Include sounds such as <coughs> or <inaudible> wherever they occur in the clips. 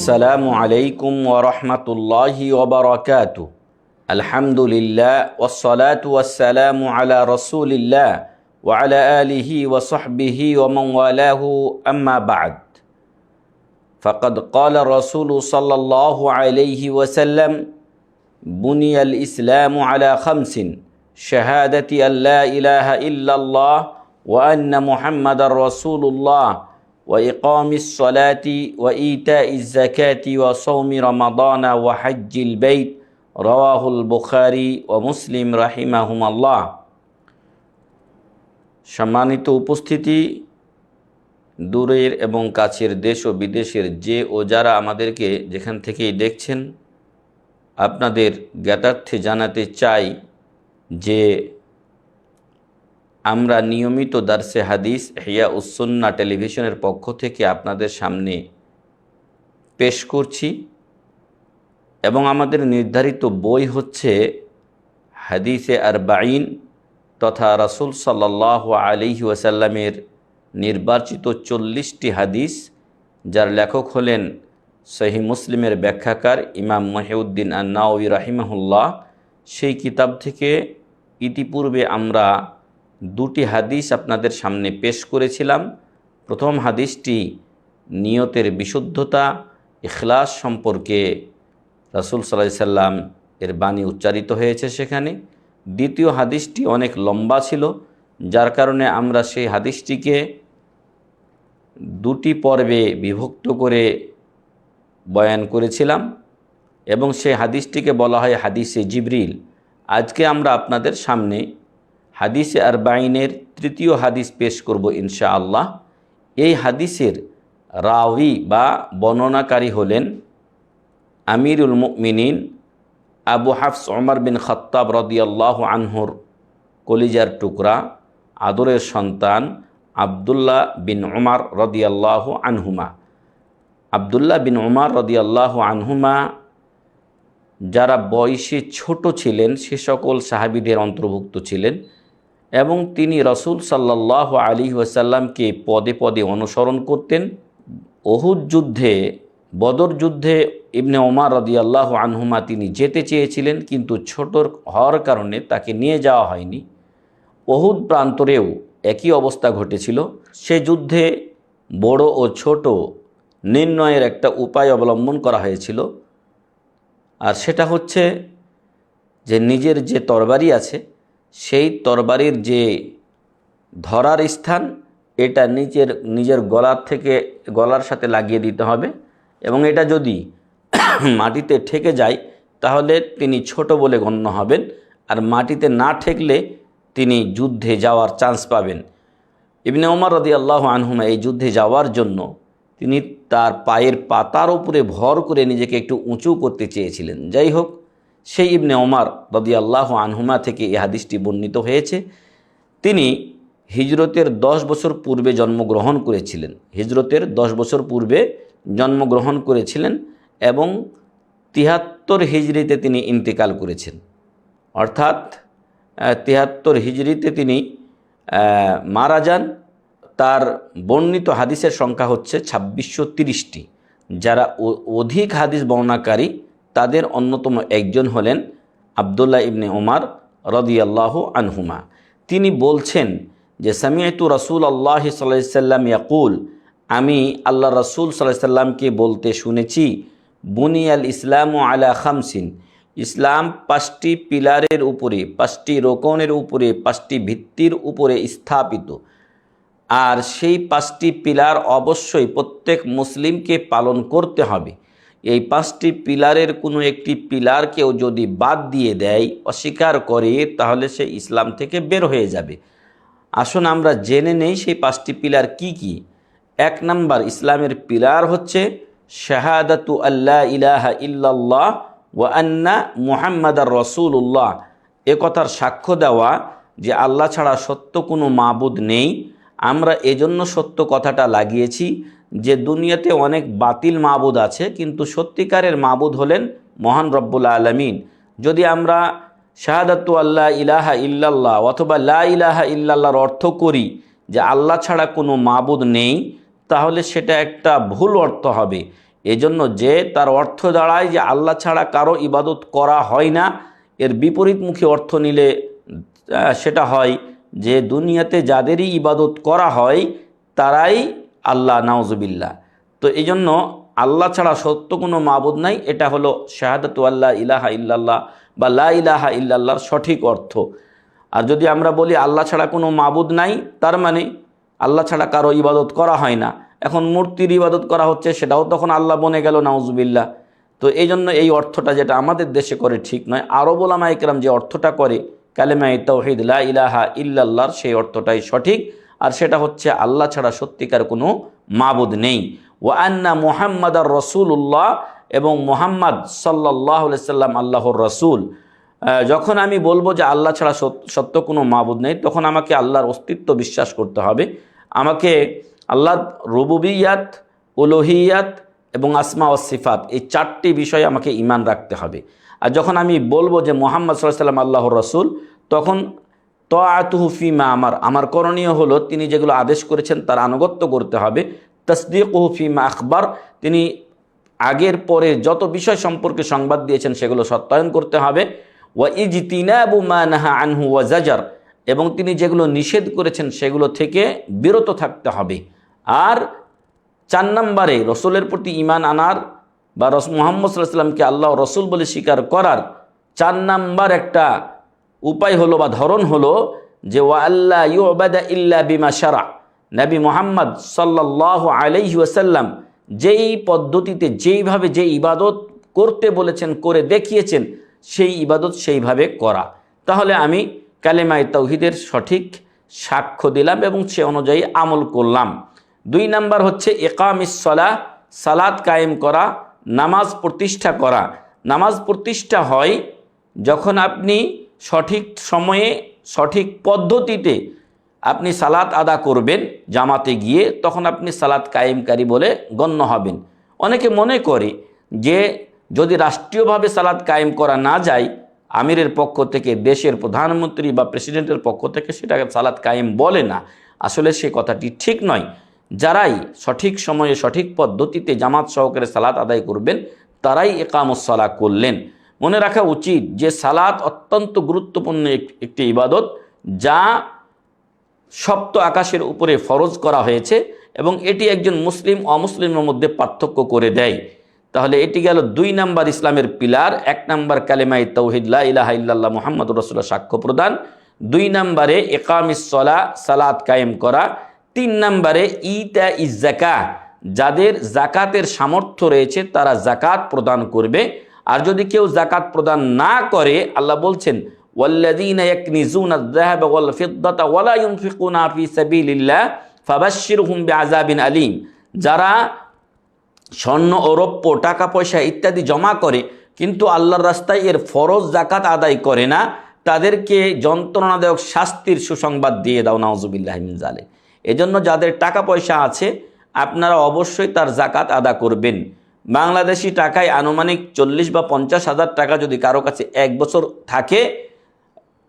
السلام عليكم ورحمة الله وبركاته. الحمد لله والصلاة والسلام على رسول الله وعلى آله وصحبه ومن والاه. أما بعد فقد قال الرسول صلى الله عليه وسلم بني الإسلام على خمس شهادة أن لا إله إلا الله وأن محمد رسول الله وإقام الصلاة وإيتاء الزكاة وصوم رمضان وحج البيت رواه البخاري ومسلم رحمهما الله সম্মানিত উপস্থিতি দূরের এবং কাছের দেশ ও বিদেশের যে ও যারা আমাদেরকে যেখান থেকেই দেখছেন আপনাদের জ্ঞাতার্থে জানাতে চাই যে আমরা নিয়মিত দার্সে হাদিস হিয়া উসন্না টেলিভিশনের পক্ষ থেকে আপনাদের সামনে পেশ করছি এবং আমাদের নির্ধারিত বই হচ্ছে হাদিসে আর বাইন তথা রাসুল সাল্লাহ আলিহি ওয়াসাল্লামের নির্বাচিত চল্লিশটি হাদিস, যার লেখক হলেন সহি মুসলিমের ব্যাখ্যাকার ইমাম মহিউদ্দিন আন্নাউই রাহিমাহুল্লাহ। সেই কিতাব থেকে ইতিপূর্বে আমরা দুটি হাদিস আপনাদের সামনে পেশ করেছিলাম। প্রথম হাদিসটি নিয়তের বিশুদ্ধতা, ইখলাস সম্পর্কে রাসুল সাল্লাহ সাল্লাম এর বাণী উচ্চারিত হয়েছে সেখানে। দ্বিতীয় হাদিসটি অনেক লম্বা ছিল, যার কারণে আমরা সেই হাদিসটিকে দুটি পর্বে বিভক্ত করে বয়ান করেছিলাম এবং সেই হাদিসটিকে বলা হয় হাদিসে জিবরিল। আজকে আমরা আপনাদের সামনে হাদিসে আর বাইনের তৃতীয় হাদিস পেশ করব ইনশা আল্লাহ এই হাদিসের রাওয়ি বা বর্ণনাকারী হলেন আমিরুল মিনিন আবু হাফস ওমর বিন খত্তাব রদিয়াল্লাহ আনহুর কলিজার টুকরা, আদরের সন্তান আবদুল্লাহ বিন উমার রদিয়াল্লাহ আনহুমা। আবদুল্লাহ বিন উমার রদিয়াল্লাহ আনহুমা যারা বয়সে ছোট ছিলেন, সে সকল সাহাবিদের অন্তর্ভুক্ত ছিলেন। এবং তিনি রসুল সাল্লাহ আলী ওয়াসাল্লামকে পদে পদে অনুসরণ করতেন। অহুদ যুদ্ধে, বদর যুদ্ধে ইবনে ওমার আল্লাহ আনহুমা তিনি যেতে চেয়েছিলেন, কিন্তু ছোটর হওয়ার কারণে তাকে নিয়ে যাওয়া হয়নি। অহুদ প্রান্তরেও একই অবস্থা ঘটেছিল। সে যুদ্ধে বড় ও ছোট নির্ণয়ের একটা উপায় অবলম্বন করা হয়েছিল। আর সেটা হচ্ছে যে নিজের যে তরবারি আছে সেই তরবারির যে ধরার স্থান, এটা নিজের নিজের গলার থেকে, গলার সাথে লাগিয়ে দিতে হবে। এবং এটা যদি <coughs> মাটিতে ঠেকে যায়, তাহলে তিনি ছোট বলে গণ্য হবেন। আর মাটিতে না ঠেকলে তিনি যুদ্ধে যাওয়ার চান্স পাবেন। ইবনে ওমর রদি আল্লাহ আনহুমা এই যুদ্ধে যাওয়ার জন্য তিনি তার পায়ের পাতার উপরে ভর করে নিজেকে একটু উঁচু করতে চেয়েছিলেন। যাই হোক সেই ইবনে ওমার রদি আল্লাহ আনহুমা থেকে এ হাদিসটি বর্ণিত হয়েছে। তিনি হিজরতের দশ বছর পূর্বে জন্মগ্রহণ করেছিলেন। হিজরতের দশ বছর পূর্বে জন্মগ্রহণ করেছিলেন এবং তিহাত্তর হিজড়িতে তিনি ইন্তেকাল করেছেন। অর্থাৎ তিহাত্তর হিজড়িতে তিনি মারা যান। তার বর্ণিত হাদিসের সংখ্যা হচ্ছে ছাব্বিশশো তিরিশটি। যারা অধিক হাদিস বর্ণাকারী তাদের অন্যতম একজন হলেন আবদুল্লাহ ইবনে ওমার রদিয়াল্লাহ আনহুমা। তিনি বলছেন যে সামিয়াতু রসুল আল্লাহ সাল্লাম ইয়াকুল, আমি আল্লাহ রসুল সাল্লাহ সাল্লামকে বলতে শুনেছি, বুনিয়াল ইসলাম আলা খামসিন, ইসলাম পাঁচটি পিলারের উপরে, পাঁচটি রোকনের উপরে, পাঁচটি ভিত্তির উপরে স্থাপিত। আর সেই পাঁচটি পিলার অবশ্যই প্রত্যেক মুসলিমকে পালন করতে হবে। এই পাঁচটি পিলারের কোনো একটি পিলারকেও যদি বাদ দিয়ে দেয়, অস্বীকার করে, তাহলে সে ইসলাম থেকে বের হয়ে যাবে। আসুন আমরা জেনে নেই সেই পাঁচটি পিলার কি কি। এক নাম্বার ইসলামের পিলার হচ্ছে, শাহাদাতু আল্লাহ ইলাহা ইল্লাল্লাহ ও আন্না মুহাম্মাদার রসুল্লাহ এ কথার সাক্ষ্য দেওয়া যে আল্লাহ ছাড়া সত্য কোনো মাবুদ নেই। আমরা এজন্য সত্য কথাটা লাগিয়েছি যে দুনিয়াতে অনেক বাতিল মাবুদ আছে, কিন্তু সত্যিকারের মাবুদ হলেন মহান রব্বুল আলমিন। যদি আমরা শাহাদাতু আল্লাহ ইলাহা ইল্লাল্লাহ অথবা লা ইলাহা ইল্লাল্লাহর অর্থ করি যে আল্লাহ ছাড়া কোনো মাবুদ নেই, তাহলে সেটা একটা ভুল অর্থ হবে। এজন্য যে তার অর্থ দাঁড়ায় যে আল্লাহ ছাড়া কারও ইবাদত করা হয় না, এর বিপরীতমুখী অর্থ নিলে সেটা হয় যে দুনিয়াতে যাদেরই ইবাদত করা হয়, তারাই আল্লাহ, নাউজুবিল্লাহ। তো এই জন্য আল্লাহ ছাড়া সত্য কোনো মাবুদ নাই, এটা হলো শাহাদাত আল্লাহ ইলাহা ইল্লাল্লাহ বা লা ইলাহা ইল্লাল্লাহর সঠিক অর্থ। আর যদি আমরা বলি আল্লাহ ছাড়া কোনো মাবুদ নাই, তার মানে আল্লাহ ছাড়া কারও ইবাদত করা হয় না। এখন মূর্তির ইবাদত করা হচ্ছে, সেটাও তখন আল্লাহ বনে গেল, নাউজুবিল্লাহ। তো এই জন্য এই অর্থটা যেটা আমাদের দেশে করে ঠিক নয়। আরও ওলামা ইকরাম যে অর্থটা করে কালেমাই তৌহিদ, লা ইলাহা ইল্লাল্লাহর সেই অর্থটাই সঠিক। আর সেটা হচ্ছে আল্লাহ ছাড়া সত্যিকার কোনো মাবুদ নেই। ও আন্না মোহাম্মদ আর রসুল্লাহ এবং মোহাম্মদ সাল্লাহ সাল্লাম আল্লাহর রসুল। যখন আমি বলব যে আল্লাহ ছাড়া সত্য কোনো মাবুদ নেই, তখন আমাকে আল্লাহর অস্তিত্ব বিশ্বাস করতে হবে। আমাকে আল্লাহর রুবুবিয়াত, উলোহিয়াত এবং আসমা ও সিফাত এই চারটি বিষয়ে আমাকে ইমান রাখতে হবে। আর যখন আমি বলব যে মোহাম্মদ সাল্লাহ সাল্লাম আল্লাহর রসুল, তখন ত আতুহুফি মা আমার। আমার করণীয় হলো তিনি যেগুলো আদেশ করেছেন তার আনুগত্য করতে হবে। তসদিক উহুফি মা আখবর। তিনি আগের পরে যত বিষয় সম্পর্কে সংবাদ দিয়েছেন সেগুলো সত্যায়ন করতে হবে। ওয়া ইজতিনাবু মা নাহা আনহু ওয়া জাজার। এবং তিনি যেগুলো নিষেধ করেছেন সেগুলো থেকে বিরত থাকতে হবে। আর চার নম্বরে রসুলের প্রতি ইমান আনার বা রস মোহাম্মদ সাল্লাহ সাল্লামকে আল্লাহ রসুল বলে স্বীকার করার চার নাম্বার একটা উপায় হলো বা ধরন হলো যে, ওয়া আল্লাহ ইউবাদা ইল্লা বিমা সারা নবী মোহাম্মদ সাল্লাহ আলাইহি ওয়াসাল্লাম যেই পদ্ধতিতে যেইভাবে যে ইবাদত করতে বলেছেন, করে দেখিয়েছেন, সেই ইবাদত সেইভাবে করা। তাহলে আমি কালেমায় তৌহিদের সঠিক সাক্ষ্য দিলাম এবং সে অনুযায়ী আমল করলাম। দুই নাম্বার হচ্ছে একামিসলা সালাদ কায়েম করা, নামাজ প্রতিষ্ঠা করা। নামাজ প্রতিষ্ঠা হয় যখন আপনি সঠিক সময়ে, সঠিক পদ্ধতিতে আপনি সালাত আদা করবেন জামাতে গিয়ে, তখন আপনি সালাত কায়েমকারী বলে গণ্য হবেন। অনেকে মনে করে যে, যদি রাষ্ট্রীয়ভাবে সালাত কায়েম করা না যায়, আমিরের পক্ষ থেকে, দেশের প্রধানমন্ত্রী বা প্রেসিডেন্টের পক্ষ থেকে সেটাকে সালাত কায়েম বলে না। আসলে সে কথাটি ঠিক নয়। যারাই সঠিক সময়ে, সঠিক পদ্ধতিতে জামাত সহকারে সালাত আদায় করবেন, তারাই একামসালা করলেন। মনে রাখা উচিত যে সালাত অত্যন্ত গুরুত্বপূর্ণ একটি ইবাদত যা সপ্ত আকাশের উপরে ফরজ করা হয়েছে এবং এটি একজন মুসলিম অমুসলিমের মধ্যে পার্থক্য করে দেয়। তাহলে এটি গেল দুই নাম্বার ইসলামের পিলার, এক নাম্বার কালেমাই তৌহিদুল্লাহ ইলাহা ইল্লাল্লাহ মোহাম্মদ রসুল্লাহ সাক্ষ্য প্রদান দুই নাম্বারে একামিসলা সালাত কায়েম করা, তিন নাম্বারে ইতা ইজাকা যাদের জাকাতের সামর্থ্য রয়েছে তারা জাকাত প্রদান করবে। আর যদি কেউ জাকাত প্রদান না করে আল্লাহ বলছেন والذين يكنزون الذهب والفضة ولا ينفقونها في سبيل الله فبشرهم بعذاب أليم যারা স্বর্ণ ও রৌপ্য টাকা পয়সা ইত্যাদি জমা করে কিন্তু আল্লাহর রাস্তায় এর ফরজ জাকাত আদায় করে না তাদেরকে যন্ত্রণাদায়ক শাস্তির সুসংবাদ দিয়ে দাও নাওজুবিল্লাহ জালে এজন্য যাদের টাকা পয়সা আছে আপনারা অবশ্যই তার জাকাত আদা করবেন বাংলাদেশি টাকায় আনুমানিক চল্লিশ বা পঞ্চাশ হাজার টাকা যদি কারও কাছে এক বছর থাকে,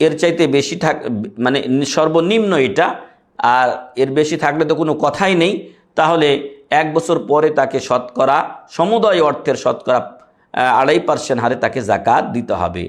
এর চাইতে বেশি থাক মানে সর্বনিম্ন এটা, আর এর বেশি থাকলে তো কোনো কথাই নেই, তাহলে এক বছর পরে তাকে শতকরা, সমুদয় অর্থের শতকরা আড়াই পার্সেন্ট হারে তাকে জাকাত দিতে হবে।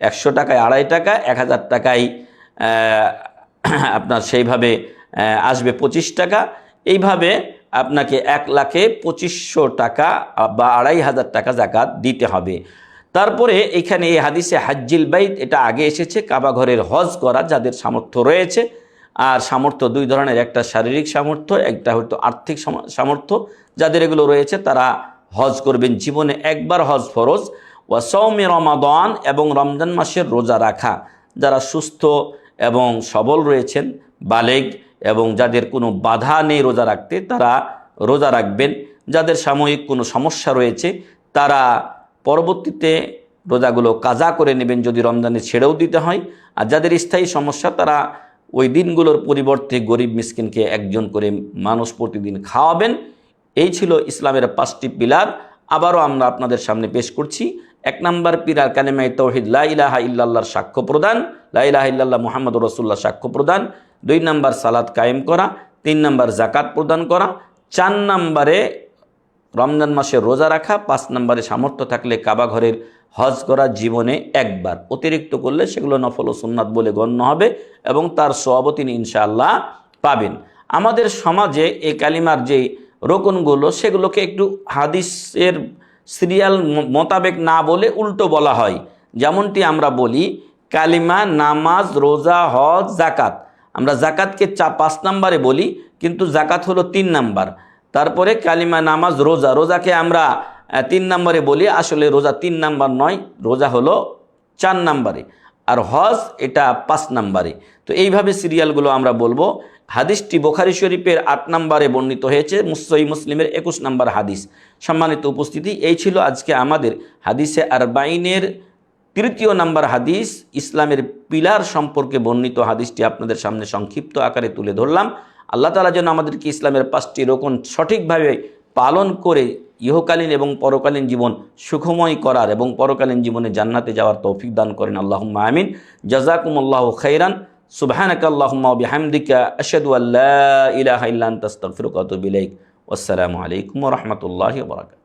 একশো টাকায় আড়াই টাকা, এক হাজার টাকায় <clears throat> আপনার সেইভাবে আসবে পঁচিশ টাকা। এইভাবে আপনাকে এক লাখে পঁচিশশো টাকা বা আড়াই হাজার টাকা জাকাত দিতে হবে। তারপরে এখানে এই হাদিসে হাজ্জিল বাইত, এটা আগে এসেছে, কাবা ঘরের হজ করা যাদের সামর্থ্য রয়েছে। আর সামর্থ্য দুই ধরনের, একটা শারীরিক সামর্থ্য, একটা হয়তো আর্থিক সামর্থ্য। যাদের এগুলো রয়েছে, তারা হজ করবেন। জীবনে একবার হজ ফরজ। ওয়া সৌমে রমাদন এবং রমজান মাসের রোজা রাখা। যারা সুস্থ এবং সবল রয়েছেন, বালেগ এবং যাদের কোনো বাধা নেই রোজা রাখতে, তারা রোজা রাখবেন। যাদের সাময়িক কোনো সমস্যা রয়েছে, তারা পরবর্তীতে রোজাগুলো কাজা করে নেবেন যদি রমজানে ছেড়েও দিতে হয়। আর যাদের স্থায়ী সমস্যা, তারা ওই দিনগুলোর পরিবর্তে গরিব মিসকিনকে একজন করে মানুষ প্রতিদিন খাওয়াবেন। এই ছিল ইসলামের পাঁচটি পিলার। আবারও আমরা আপনাদের সামনে পেশ করছি। এক নম্বর পিলার কালেমাই তৌহিদ, লা ইলাহা ইল্লাল্লাহর সাক্ষ্য প্রদান। লা ইলাহা ইল্লাল্লাহ মুহাম্মদ রসুল্লাহ সাক্ষ্য প্রদান। দুই নম্বর সালাদ কায়েম করা, তিন নম্বর জাকাত প্রদান করা, চার নম্বরে রমজান মাসে রোজা রাখা, পাঁচ নম্বরে সামর্থ্য থাকলে কাবা ঘরের হজ করা জীবনে একবার। অতিরিক্ত করলে সেগুলো নফল ও সুন্নাত বলে গণ্য হবে এবং তার সব তিনি ইনশাআল্লাহ পাবেন। আমাদের সমাজে এই কালিমার যে রোকনগুলো, সেগুলোকে একটু হাদিসের সিরিয়াল মোতাবেক না বলে উল্টো বলা হয়। যেমনটি আমরা বলি, কালিমা, নামাজ, রোজা, হজ জাকাত আমরা জাকাতকে চা পাঁচ নাম্বারে বলি, কিন্তু জাকাত হলো তিন নাম্বার। তারপরে কালিমা নামাজ, রোজা। রোজাকে আমরা তিন নাম্বারে বলি। আসলে রোজা তিন নাম্বার নয়, রোজা হলো চার নাম্বারে। আর হজ এটা পাঁচ নাম্বারে। তো এইভাবে সিরিয়ালগুলো আমরা বলব। হাদিসটি বোখারি শরীফের আট নাম্বারে বর্ণিত হয়েছে মুসই মুসলিমের একুশ নাম্বার হাদিস। সম্মানিত উপস্থিতি, এই ছিল আজকে আমাদের হাদিসে আরবাইনের তৃতীয় নাম্বার হাদিস, ইসলামের পিলার সম্পর্কে বর্ণিত হাদিসটি আপনাদের সামনে সংক্ষিপ্ত আকারে তুলে ধরলাম। আল্লাহ তালা যেন আমাদেরকে ইসলামের পাঁচটি রোকন সঠিকভাবে পালন করে ইহকালীন এবং পরকালীন জীবন সুখময় করার এবং পরকালীন জীবনে জান্নাতে যাওয়ার তৌফিক দান করেন। আল্লাহ আমিন। জাজাকুম আল্লাহ খৈরান সুবহানাক আল্লাহুম্মা ওয়া বিহামদিকা। আশহাদু আল্লাহ ইলাহা ইল্লা আনতা, আস্তাগফিরুকা ওয়া আতুবু ইলাইক। ওয়াসসালামু আলাইকুম রাহমাতুল্লাহি ওয়া বারাকাতুহু।